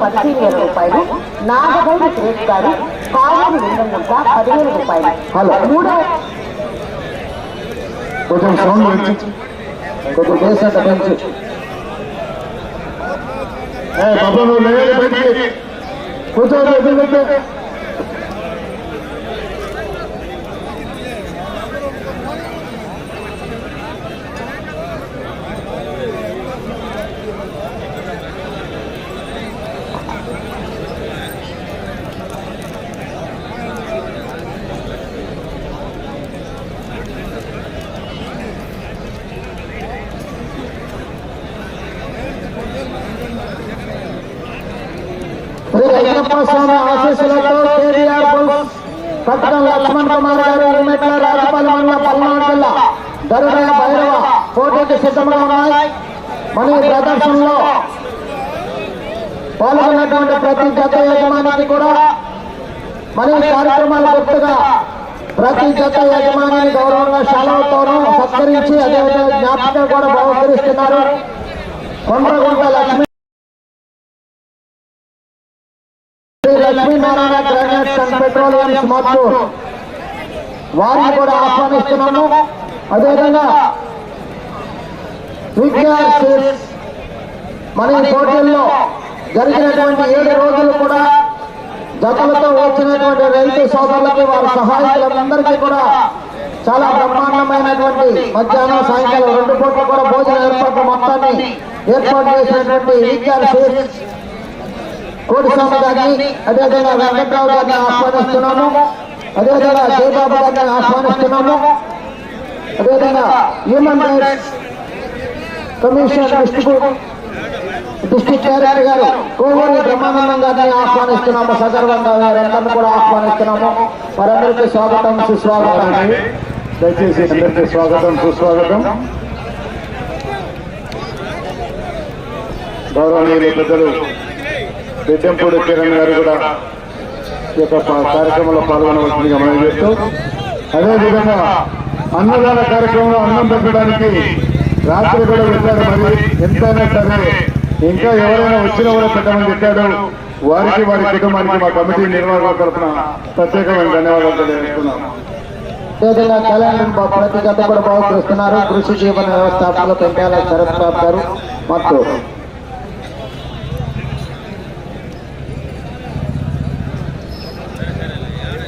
పదిహేను వేల రూపాయలు నాగభైరి సురేష్ గారు కావేరి లింగంగుంట పదివేల రూపాయలు. హలో. మూడవ కొంచెం సౌండ్ కొంచెం బేస్ అంట పెంచు. ఏ బాబు నువ్వు లేదు శ్రీ అయ్యప్ప స్వామి ఆశీస్సులతో కేటీఆర్ బుల్స్ పట్టణం లక్ష్మణ్ కుమార్ గారు ఎలిమెట్ల రాజపాలెం మండలం పల్నాడు జిల్లా గరుడ భైరవ పోటీకి సిద్ధంగా ఉన్నాయి. మన ఈ ప్రదర్శనలో పాల్గొన్నటువంటి ప్రతి జత యజమానికి కూడా మన ఈ కార్యక్రమాల గుర్తుగా ప్రతి జత యజమానిని గౌరవంగా శాలవతోనూ సత్కరించి అదేవిధంగా జ్ఞాపకం కూడా బహుకరిస్తున్నారు. Kondagunta Lakshmi Lakshminarayana granites and petroleum Martur వారిని కూడా ఆహ్వానిస్తున్నాము అదేవిధంగా విజ్ఞాన్ మన ఈ పోటీల్లో జరిగినటువంటి ఏడు రోజులు కూడా జతలతో వచ్చినటువంటి రైతు సోదరులకి వారి సహాయకులందరికీ కూడా చాలా బ్రహ్మాండమైనటువంటి మధ్యాహ్నం సాయంకాలం రెండు పూట్ల కూడా భోజన ఏర్పాట్ల మొత్తాన్ని ఏర్పాటు చేసినటువంటి విజ్ఞాన్ కోటిస్వామి గారిని అదేవిధంగా వెంకట్రావు గారిని ఆహ్వానిస్తున్నాము. అదేవిధంగా జయబాబు గారిని ఆహ్వానిస్తున్నాము. అదేవిధంగా human rights commission district district director గారు కోవూరి బ్రహ్మానందం గారిని ఆహ్వానిస్తున్నాము. సగర్వంగా వారందరినీ కూడా ఆహ్వానిస్తున్నాము. వారందరికీ స్వాగతం సుస్వాగతం. దయచేసి అందరికీ స్వాగతం సుస్వాగతం. గౌరవనీయులు పెద్దలు బిడ్డంపూడి కిరణ్ గారు కూడా ఈ యొక్క ప- కార్యక్రమంలో పాల్గొనవలసిందిగా మనం చేస్తూ అదేవిధంగా అన్నదాన కార్యక్రమంలో అన్నం పెట్టడానికి రాత్రి కూడా పెట్టారు మరి ఎంతైనా సరే ఇంకా ఎవరైనా వచ్చినా కూడా పెట్టమని చెప్పాడు వారికి వారి కుటుంబానికి మా కమిటీ నిర్వాహకుల తరఫున ప్రత్యేకమైన ధన్యవాదాలు తెలియజేస్తున్నాం అదేవిధంగా క్యాలెండర్ ప్రతి గత కూడా బహుకరిస్తున్నారు కృషి జీవన వ్యవస్థాపకులు పెంపాల శరత్ బాబు గారు ಮತ್ತು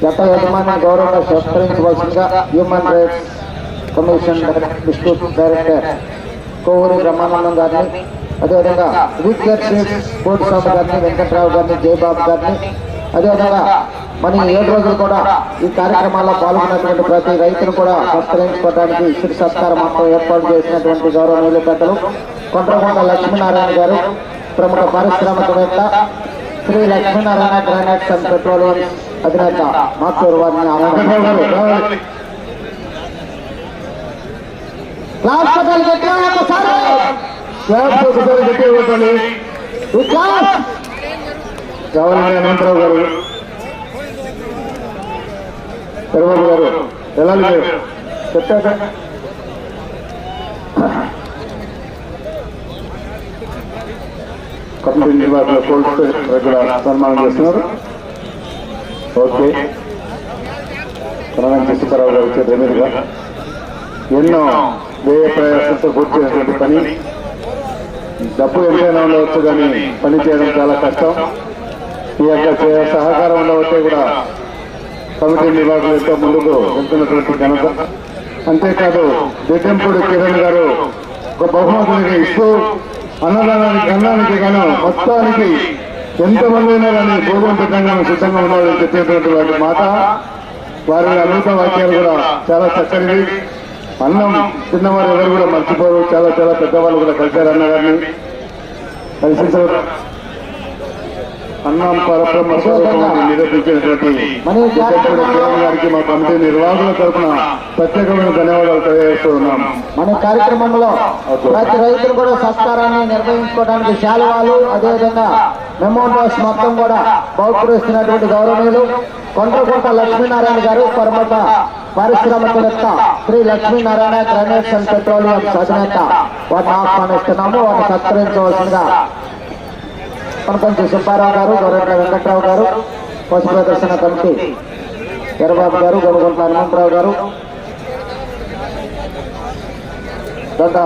గత యజమాని గౌరవంగా సత్కరించవలసిందిగా human rights commission district director Kovuri Brahmanandam గారిని అదేవిధంగా విద్యర్ కోటి స్వామి గారిని వెంకట్రావు గారిని జయబాబు గారిని అదేవిధంగా మన ఏడు రోజులు కూడా ఈ కార్యక్రమాల్లో పాల్గొన్నటువంటి ప్రతి రైతును కూడా సత్కరించుకోవడానికి శ్రీ సత్కారం మొత్తం ఏర్పాటు చేసినటువంటి గౌరవనీయులు పెద్దలు కొండ్రకొండ లక్ష్మీనారాయణ గారు ప్రముఖ పారిశ్రామికవేత్త Shri Lakshminarayana granites and petroleum అధినేత మాతూరు వారిని ఆహ్వానిస్తున్నారు. క్లాస్ అనంతరావు గారు. చంద్రబాబు గారు ఎలా లేరు? చెప్పాక. కమిటీ నిర్వాహకుల కోల్డ్ సన్మానం చేస్తున్నారు. ఓకే. కరణం కృష్ణరావు గారు వచ్చే రెమెడీగా ఎన్నో వ్యయ ప్రయాసంతో పూర్తి చేసినటువంటి పని. డబ్బు ఎంతైనా ఉండవచ్చు కానీ పని చేయడం చాలా కష్టం. ఈ యొక్క సహకారం ఉండవచ్చే కూడా కమిటీ నిర్వాహకులు ఎంతో ముందుకు వెళ్తున్నటువంటి ఘనత. అంతేకాదు దిడ్డంపూడి కిరణ్ గారు ఒక బహుమతిని ఇస్తూ అన్నదానానికి అన్నానికి గాను మొత్తానికి ఎంతమంది అయినా కానీ భోజనం పెట్టంగా సిద్ధంగా ఉన్నారని చెప్పేటువంటి మాట వారి అనేక వాక్యాలు కూడా చాలా చక్కనివి. అన్నం తిన్నవారు ఎవరు కూడా మర్చిపోరు. చాలా చాలా పెద్దవాళ్ళు కూడా కలిశారు అన్నగారిని. కలిసిన అన్నం పరబ్రహ్మ స్వరూపాన్ని నిరూపించినటువంటి గారికి మా కమిటీ నిర్వాహకుల తరఫున ప్రత్యేకమైన ధన్యవాదాలు తెలియజేస్తూ ఉన్నాం మన కార్యక్రమంలో ప్రతి రైతులు కూడా సత్కారాన్ని నిర్వహించుకోవడానికి శాలువాలు అదేవిధంగా మెమోటోస్ మొత్తం కూడా బహుకరిస్తున్నటువంటి గౌరవనీయులు కొండ్రకుంట లక్ష్మీనారాయణ గారు పరమత పారిశ్రామికవేత్త Shri Lakshminarayana granites and petroleum అధినేత వారిని ఆహ్వానిస్తున్నాము వారిని సత్కరించవలసిందిగా కొనకొంచి సుబ్బారావు గారు గౌరవ వెంకట్రావు గారు పశు ప్రదర్శన కమిటీ. ఎర్రబాబు గారు గొడగుంట్ల హనుమంతరావు గారు. దొడ్డ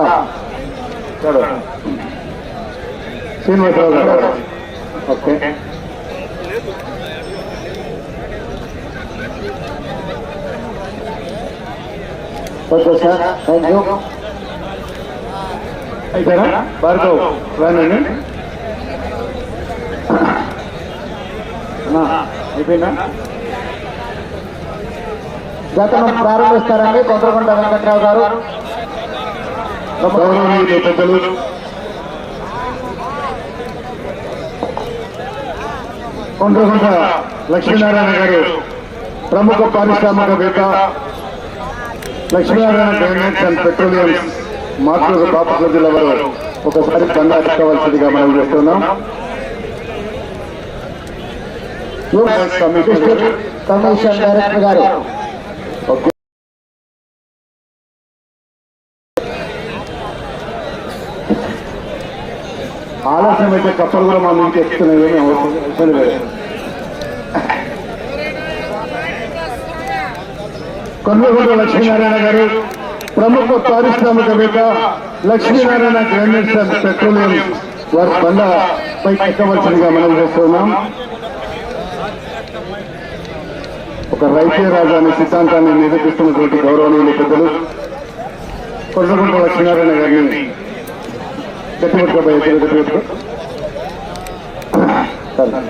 శ్రీనివాసరావు గారు. Okay. Okay sir thank you అయిపోయారా భార్గవ్ రానండి అయిపోయిందా? గతను ప్రారంభిస్తారండి కొండ్రకొండ వెంకట్రావు గారు. పెద్దలు. కొండ్రగుంట లక్ష్మీనారాయణ గారు ప్రముఖ పారిశ్రామికవేత్త Lakshminarayana diamonds and petroleum Martur Bapatla జిల్లా వారు ఒకసారి దండ ఎక్కవలసిందిగా మనం చేస్తున్నాం. డిస్ట్రిక్ట్ కమిషన్ డైరెక్టర్ గారు ఆలస్యం అయితే కప్పలు కూడా మా నుంచి ఎక్కుతున్నాయి ఏమీ అవసరం లేదు. కొన్నగొండ లక్ష్మీనారాయణ గారు ప్రముఖ పారిశ్రామికవేత్త లక్ష్మీనారాయణ గ్రానైట్స్ అండ్ పెట్రోలియం వారి బండ పై ఎక్కవలసిందిగా మనం చేస్తున్నాం ఒక రైతే రాజా అనే సిద్ధాంతాన్ని నిరూపిస్తున్నటువంటి గౌరవనీయులు పెద్దలు కొన్నగొండ లక్ష్మీనారాయణ గారిని గట్టిపెట్టుకోబోయే గట్టిపెట్టుకో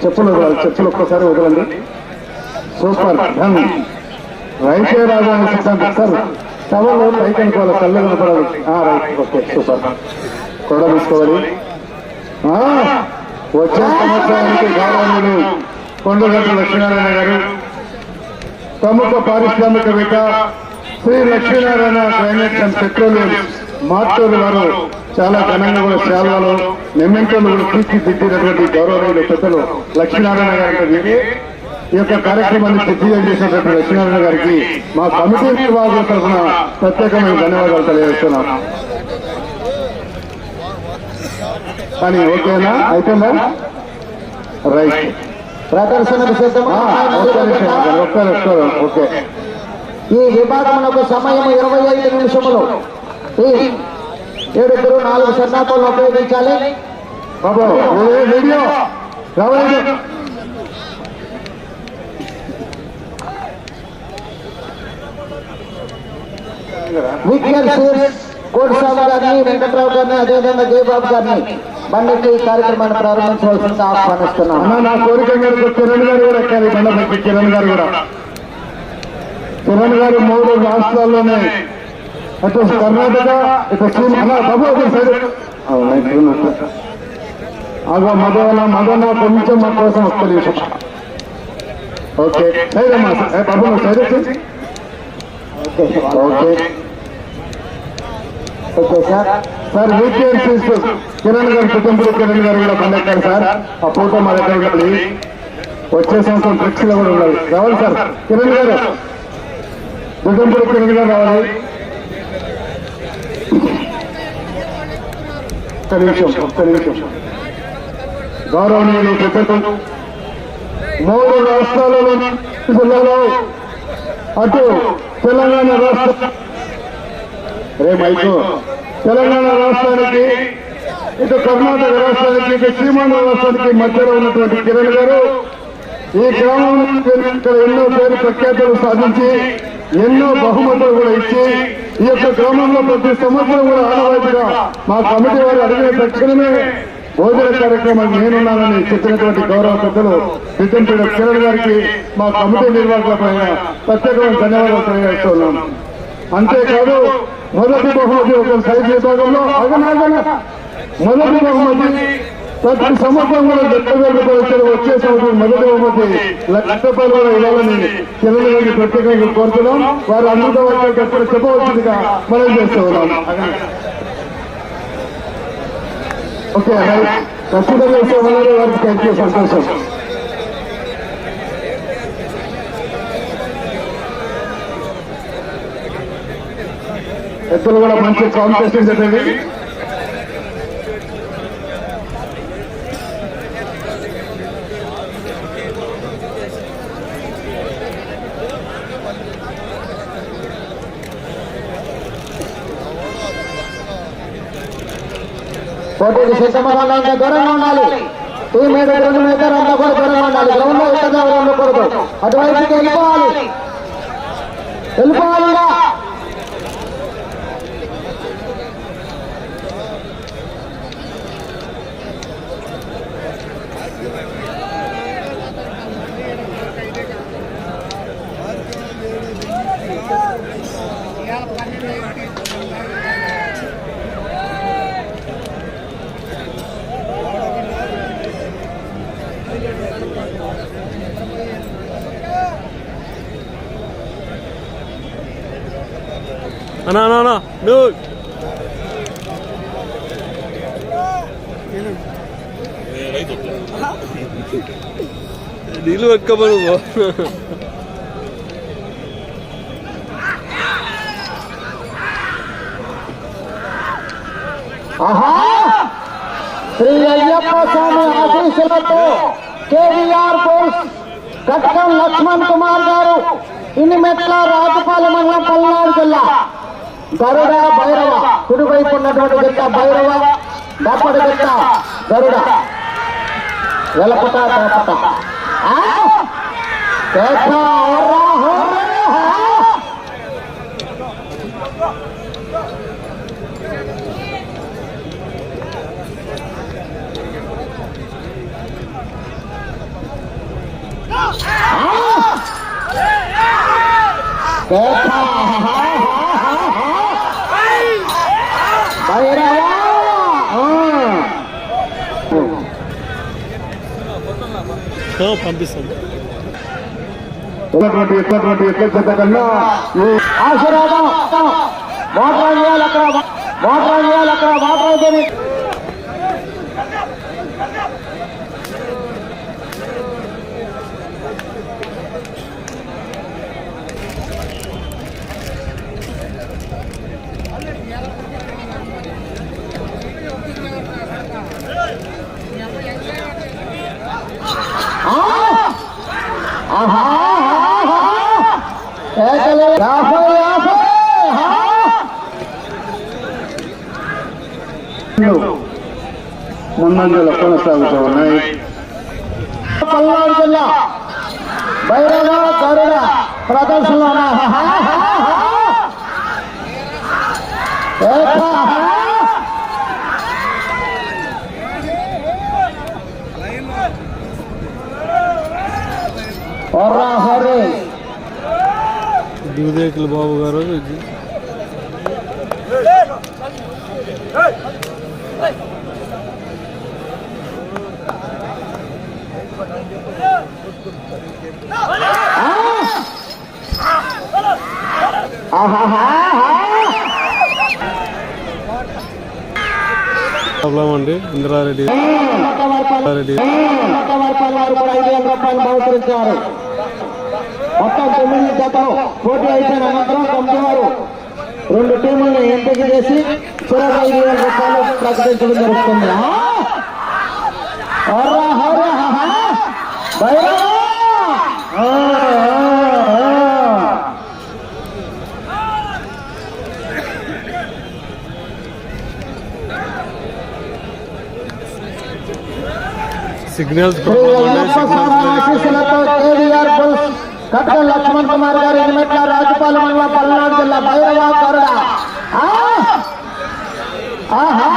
చెప్పులు వదలాలి, చెప్పులు ఒక్కసారి వదలండి. సూపర్ ధన్. రైతే రాజా అనే సిద్ధాంతం. సార్ సభలో పైకి అనుకోవాలి కళ్ళు కనపడాలి. Right okay super. కూడా తీసుకోవాలి. వచ్చే సంవత్సరానికి గౌరవనీయులు కొండగట్టు లక్ష్మీనారాయణ గారు ప్రముఖ పారిశ్రామికవేత్త Shri Lakshminarayana climate and petroleum Martur వారు చాలా ఘనంగా కూడా సేవలు నిమ్మెంటలు కూడా తీర్చిదిద్దినటువంటి గౌరవనీయులు పెద్దలు లక్ష్మీనారాయణ గారికి ఈ యొక్క కార్యక్రమాన్ని సిద్ధిగా చేసినటువంటి లక్ష్మీనారాయణ గారికి మా కమిటీ విభాగం తరఫున ప్రత్యేకమైన ధన్యవాదాలు తెలియజేస్తున్నాం. కానీ ఓకేనా? అయిపోయిందా రైట్. ప్రదర్శనకు సిద్ధమా ఓకే. ఈ విభాగమునకు సమయం ఇరవై ఐదు నిమిషములు. ఈ ఏడుగురు నాలుగు సన్నాపాలను ఉపయోగించాలి. బాబు వీడియో? గారిని వెంకట్రావు గారిని అదేవిధంగా జయబాబు గారిని బండెక్కి ఈ కార్యక్రమాన్ని ప్రారంభించవలసిందిగా ఆహ్వానిస్తున్నాం నా కోరిక మేరకు కిరణ్ గారు కూడా ఎక్కాలి బండ పైకి కిరణ్ గారు కూడా. కిరణ్ గారు మూడు రాష్ట్రాల్లోనే అటు కర్ణాటక ఇటు బాబు అగో మదన మదన కొంచెం మా కోసం నిమిషం. ఓకే. ఏ బాబు సైడ్ వచ్చి okay. Okay sir sir weekend Kiran గారు కుటుంబుడు కిరణ్ గారు కూడా పండెక్కారు సార్. ఆ ఫోటో మా దగ్గర ఉండాలి. వచ్చే సంవత్సరం ట్రిక్స్లో కూడా ఉండాలి. రావాలి సార్. కిరణ్ గారు. కుటుంబుడు కిరణ్ గారు రావాలి. ఒక్క నిమిషం ఒక్క నిమిషం. గౌరవనీయులు పెద్దలు మూడు రాష్ట్రాలలో జిల్లాలో అటు తెలంగాణ రాష్ట్ర రే మైకు. తెలంగాణ రాష్ట్రానికి ఇటు కర్ణాటక రాష్ట్రానికి ఇటు సీమాంధ్ర రాష్ట్రానికి మధ్యలో ఉన్నటువంటి కిరణ్ గారు ఈ గ్రామం ఇక్కడ ఎన్నో పేరు ప్రఖ్యాతులు సాధించి ఎన్నో బహుమతులు కూడా ఇచ్చి ఈ యొక్క గ్రామంలో ప్రతి సంవత్సరం కూడా ఆనవాయితీగా మా కమిటీ వారు అడిగిన తక్షణమే భోజన కార్యక్రమాన్ని నేనున్నానని చెప్పినటువంటి గౌరవ పెద్దలు నిజంపేట కిరణ్ గారికి మా కమిటీ నిర్వాహకుల పైన ప్రత్యేకమైన ధన్యవాదాలు తెలియజేస్తున్నాం అంతేకాదు మొదటి బహుమతి ఒక సైజ్ విభాగంలో మొదటి బహుమతి ప్రతి సంవత్సరం కూడా ఇచ్చారు వచ్చే సంవత్సరం మొదటి బహుమతి లక్ష రూపాయలు కూడా ఇవ్వాలని కిరణ్ గారికి ప్రత్యేకంగా కోరుతున్నాం. వారు అమృత ఎప్పుడు చెప్పవలసిందిగా మనం చేస్తూ ఉన్నాం. ఓకే ఖచ్చితంగా ఇస్తామన్నారు వారికి థ్యాంక్ యూ. సంతోషం. ఎద్దులు కూడా మంచి కాంపిటీషన్స్ అనేవి పోటీకి సిద్ధంగా దూరంగా ఉండాలి. టూ మీటర్ రెండు మీటర్ అంతా కూడా దూరంగా ఉండాలి. గ్రౌండ్లో ఉండకూడదు అటువైపుకి వెళ్ళిపోవాలి. వెళ్ళిపోవాలి. నీళ్ళు పెట్టుకోమను ఆహా! శ్రీ అయ్యప్ప స్వామి ఆశీస్సులతో కేవీఆర్ పోల్స్ కటకం లక్ష్మణ్ కుమార్ గారు ఇన్ని మెట్ల రాజపాల మండలం పల్నాడు జిల్లా. గరుడ భైరవ. కుడివైపు ఉన్నటువంటి గిట్ట భైరవ దప్పటి గిట్ట గరుడ. వెలపట తేపట ఆ? తేప, హోరా, హోరా. తేప, భైరవ ఆ. పంపిస్తాను ఉన్నటువంటి ఎక్కటువంటి ఎక్కడ చెత్త కన్నా మొత్తం ఆశీర్వాదం వాటర్ అక్కడ వాటర్ అక్కడ వాటర్ ముందంజలో కొనసాగుతూ ఉన్నాయి. పల్నాడు జిల్లా భైరవ గరుడ హొర్రీ దిగుదేకుల బాబు గారు ప్రాబ్లం అండి ఇందిరారెడ్డి. ఇంద్రారెడ్డి. బహుకరించారు మొత్తం తొమ్మిది జతలు పోటీ అయిపోయిన అనంతరం కమిటీ వారు రెండు టీములను ఎంపిక చేసి చివరి ఐదు వేల రూపాయలు ప్రకటించడం జరుగుతుంది. హర్రా హర్రా హర్రా ఆహా! భైరవా! ఆ, ఆ, ఆ. సిగ్నల్స్ కట్ట లక్ష్మణ్ కుమార్ గారు ఎనిమిట్ల రాజపాల మండలం పల్నాడు జిల్లా భైరవ ఆహా.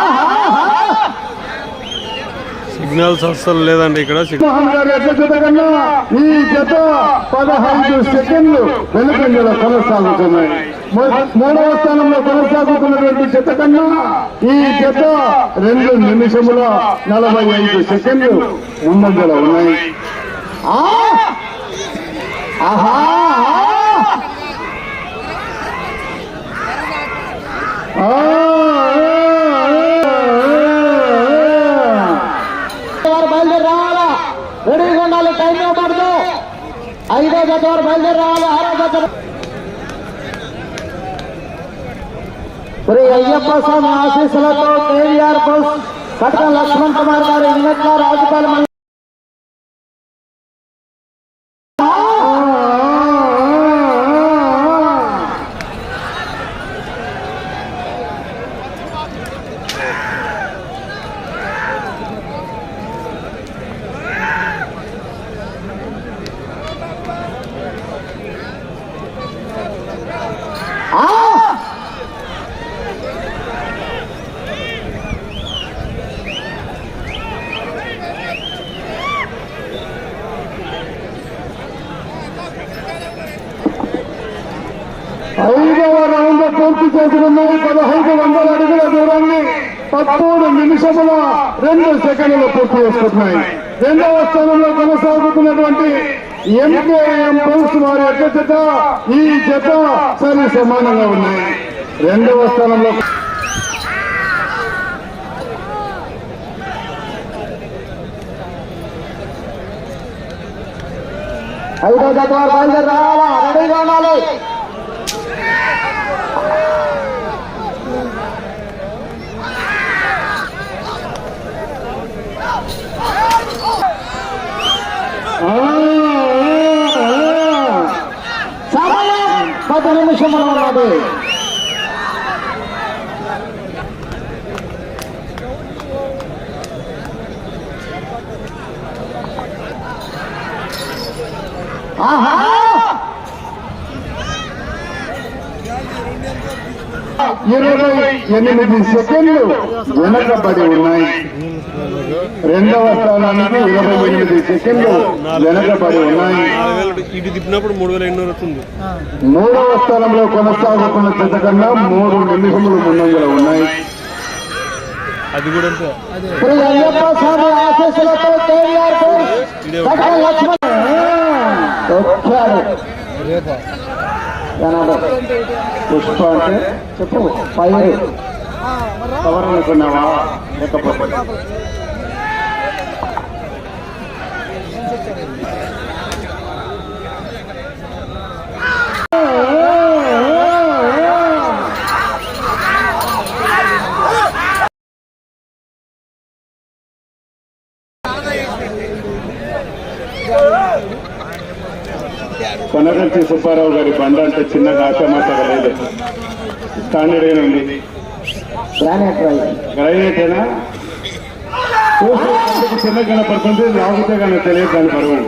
సిగ్నల్స్ అస్సలు లేదండి ఇక్కడ. ఈ జత పదహైదు సెకండ్లు వెనుకంజలో కొనసాగుతున్నాయి. మూడవ స్థానంలో కొనసాగుతున్నటువంటి జత కన్నా ఈ జత రెండు నిమిషముల నలభై ఐదు సెకండ్లు ముందంజలో ఉన్నాయి. ఆ! ఆహా, ఆహా. రెడీగా ఉండాలి టైం పడదు ఐదో గత వారు బయలుదేరాలా రావాలి ఆరో జత శ్రీ అయ్యప్ప స్వామి ఆశీస్సులతో కేవీఆర్ బస్. కటక లక్ష్మణ్ కుమార్ గారు ఎనిమిట్ల రాజపాల మండలం ఉన్నాయి పదహైదు వందల అడుగుల దూరాన్ని పదమూడు నిమిషముల రెండు సెకండ్లు పూర్తి చేసుకుంటున్నాయి. రెండవ స్థానంలో కొనసాగుతున్నటువంటి ఎంకేఎం పల్స్ వారి యొక్క జత ఈ జత సరి సమానంగా ఉన్నాయి. రెండవ స్థానంలో ఐదో జత వారు బయలుదేరి రావాలా ఆ, ఆ, ఆ. సమయం పది నిమిషములు ఉన్నది ఆహా ఇరవై ఎనిమిది సెకండ్లు వెనకబడి ఉన్నాయి. రెండవ స్థానానికి ఇరవై ఎనిమిది సెకండ్లు వెనకబడి ఉన్నాయి. ఇటు తిప్పినప్పుడు మూడు వేల ఎన్నో వస్తుంది. మూడవ స్థానంలో కొనసాగుతున్న జత కన్నా మూడు నిమిషములు ముందంజలో ఉన్నాయి. అది కూడా అంతే. శ్రీ పుష్ప అంటే చెప్పు. పైరు కవర్ అనుకున్నావా? లేకపోతే. కొనగంటి సుబ్బారావు గారి బండ అంటే చిన్నగా ఆచమాచగా లేదు స్టాండర్డ్ ఏనండి ఉంది చిన్న కనపడుతుంది లాగితే కానీ తెలియదు దాని పరువు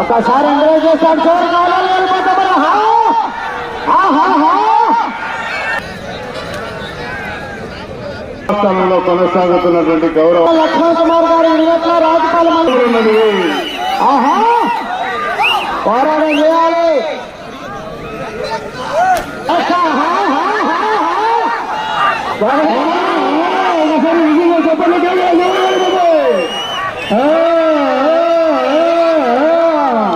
ఒకసారి ఎంజాయ్ చేస్తాడు చూడు ఆహా. ఆహా, ఆహా. స్థానంలో కొనసాగుతున్నటువంటి గౌరవ లక్ష్మణ్ కుమార్ గారు రాజపాల పోరాటం చేయాలి ఆహా, ఆహా, ఆహా, ఆహా. ఒకసారి నిజంగా చెప్పండి కదా, ఎవరు ఎవరు? ఆ, ఆ, ఆ, ఆ.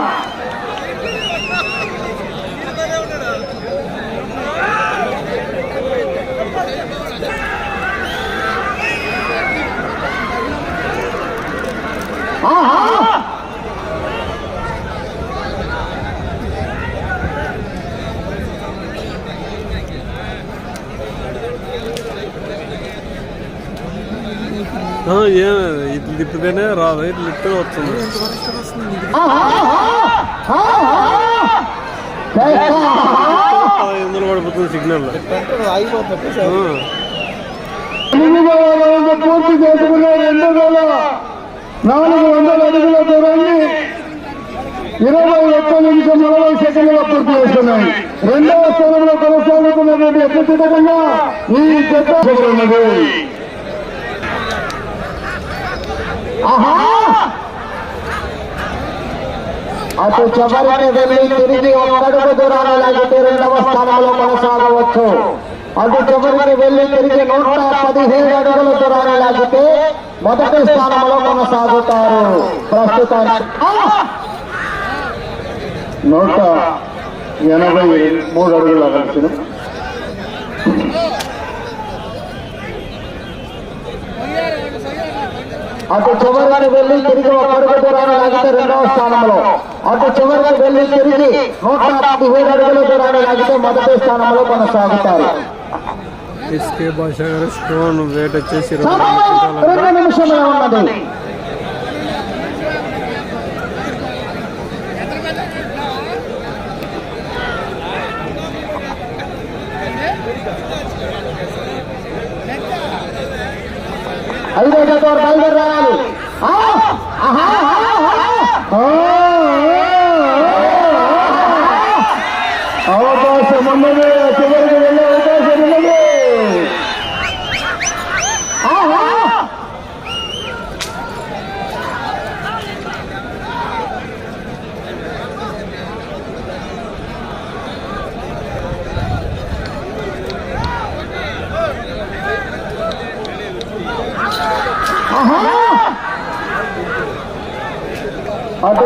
ఆహా ఆ, ఏం ఇట్లా తిప్పితేనే రాదు ఇట్లా తిప్పితే వస్తుంది పదహైదు పడిపోతుంది సిగ్నల్ పూర్తి చేసుకున్న రెండు వేల నాలుగు వందల అడుగుల దూరాన్ని ఇరవై ఒక్క నిమిషం నలభై సెకండ్ల పూర్తి చేస్తున్నాయి రెండవ స్థానంలో కొనసాగుతున్నటువంటి అత్యధికంగా ఈ జత ఆహా! అటు చివరికి వెళ్ళి తిరిగి ఒక్కడుగు దూరాన్ని లాగితే రెండవ స్థానంలో కొనసాగవచ్చు. అటు చివరికి వెళ్ళి తిరిగి నూట పదిహేను అడుగుల దూరాన్ని లాగితే మొదటి స్థానంలో కొనసాగుతారు. ప్రస్తుతానికి నూట ఎనభై మూడు అడుగుల కలిసిన అటు చివరికి వెళ్ళి తిరిగి ఒక అడుగు దూరాన్ని లాగితే రెండవ స్థానంలో అటు చివరికి వెళ్ళి తిరిగి నూట పదిహేడు అడుగుల దూరాన్ని లాగితే మొదటి స్థానంలో కొనసాగుతారు ఎస్కే భాష గారు స్టోన్ సమయం రూపాయలు. రెండు నిమిషంలో ఉన్నది ఐదో జత వారు ఆహా, ఆహా, ఆహా. ఆ, ఆ, ఆ. అవకాశం ఉన్నది చివరికి వెళ్ళే అవకాశం ఉన్నది ఆహా!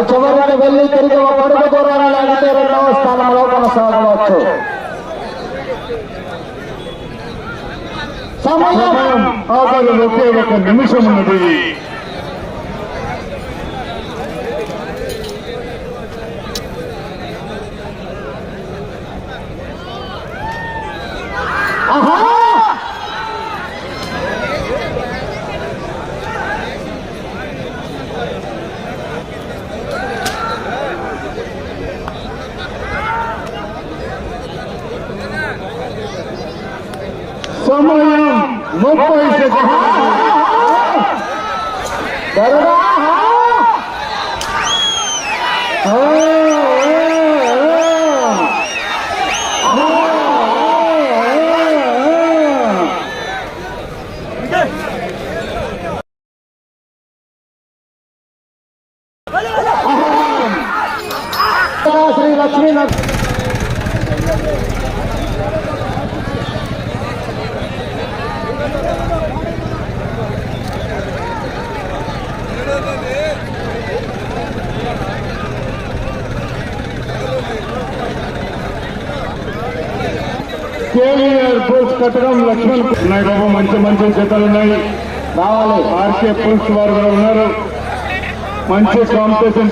చివరికి వెళ్ళి తిరిగి ఒక అడుగు దూరాన్ని లాగితే రెండవ స్థానంలో కొనసాగవచ్చు. సమయం. ఒక నిమిషం ఉన్నది ఆహా! సమయం ముప్పై సెకండ్లు గరుడా! ఓ, ఓ, ఓ. ఓ, ఓ, ఓ. శ్రీ లక్ష్మీ కేవీఆర్ పుల్స్ కట్టడం లక్ష్మణ్ ఉన్నాయి బాబు మంచి మంచి జతలు ఉన్నాయి రావాలి. ఆర్కే పురుష్ వారు కూడా ఉన్నారు. మంచి కాంపిటీషన్